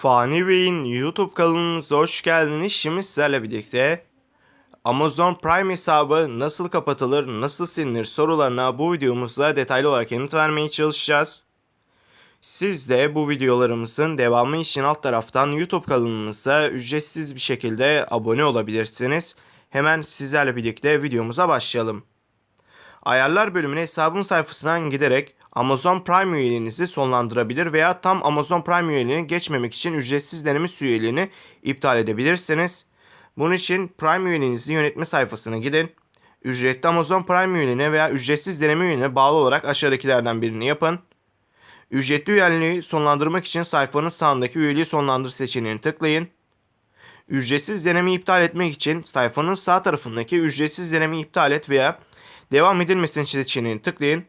Fani Bey'in YouTube kanalımıza hoş geldiniz. Şimdi sizlerle birlikte Amazon Prime hesabı nasıl kapatılır, nasıl silinir sorularına bu videomuzda detaylı olarak yanıt vermeye çalışacağız. Siz de bu videolarımızın devamı için alt taraftan YouTube kanalımıza ücretsiz bir şekilde abone olabilirsiniz. Hemen sizlerle birlikte videomuza başlayalım. Ayarlar bölümüne hesabın sayfasından giderek Amazon Prime üyeliğinizi sonlandırabilir veya tam Amazon Prime üyeliğini geçmemek için ücretsiz deneme üyeliğini iptal edebilirsiniz. Bunun için Prime üyeliğinizi yönetme sayfasına gidin. Ücretli Amazon Prime üyeliğine veya ücretsiz deneme üyeliğine bağlı olarak aşağıdakilerden birini yapın. Ücretli üyeliği sonlandırmak için sayfanın sağındaki üyeliği sonlandır seçeneğini tıklayın. Ücretsiz denemeyi iptal etmek için sayfanın sağ tarafındaki ücretsiz denemeyi iptal et veya devam edilmesini seçeneğini tıklayın.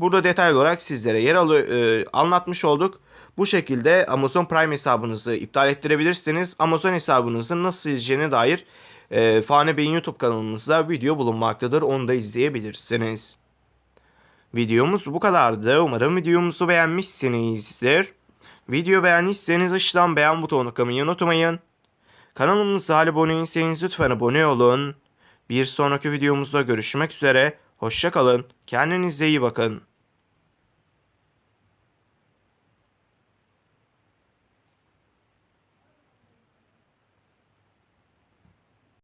Burada detaylı olarak sizlere yer alı e, anlatmış olduk. Bu şekilde Amazon Prime hesabınızı iptal ettirebilirsiniz. Amazon hesabınızın nasıl sileceğine dair e, Fani Bey'in YouTube kanalımızda video bulunmaktadır. Onu da izleyebilirsiniz. Videomuz bu kadardı. Umarım videomuzu beğenmişsinizdir. Video beğendiyseniz aşağıdan beğen butonuna tıklamayı unutmayın. Kanalımıza abone değilseniz lütfen abone olun. Bir sonraki videomuzda görüşmek üzere. Hoşçakalın. Kendinize iyi bakın.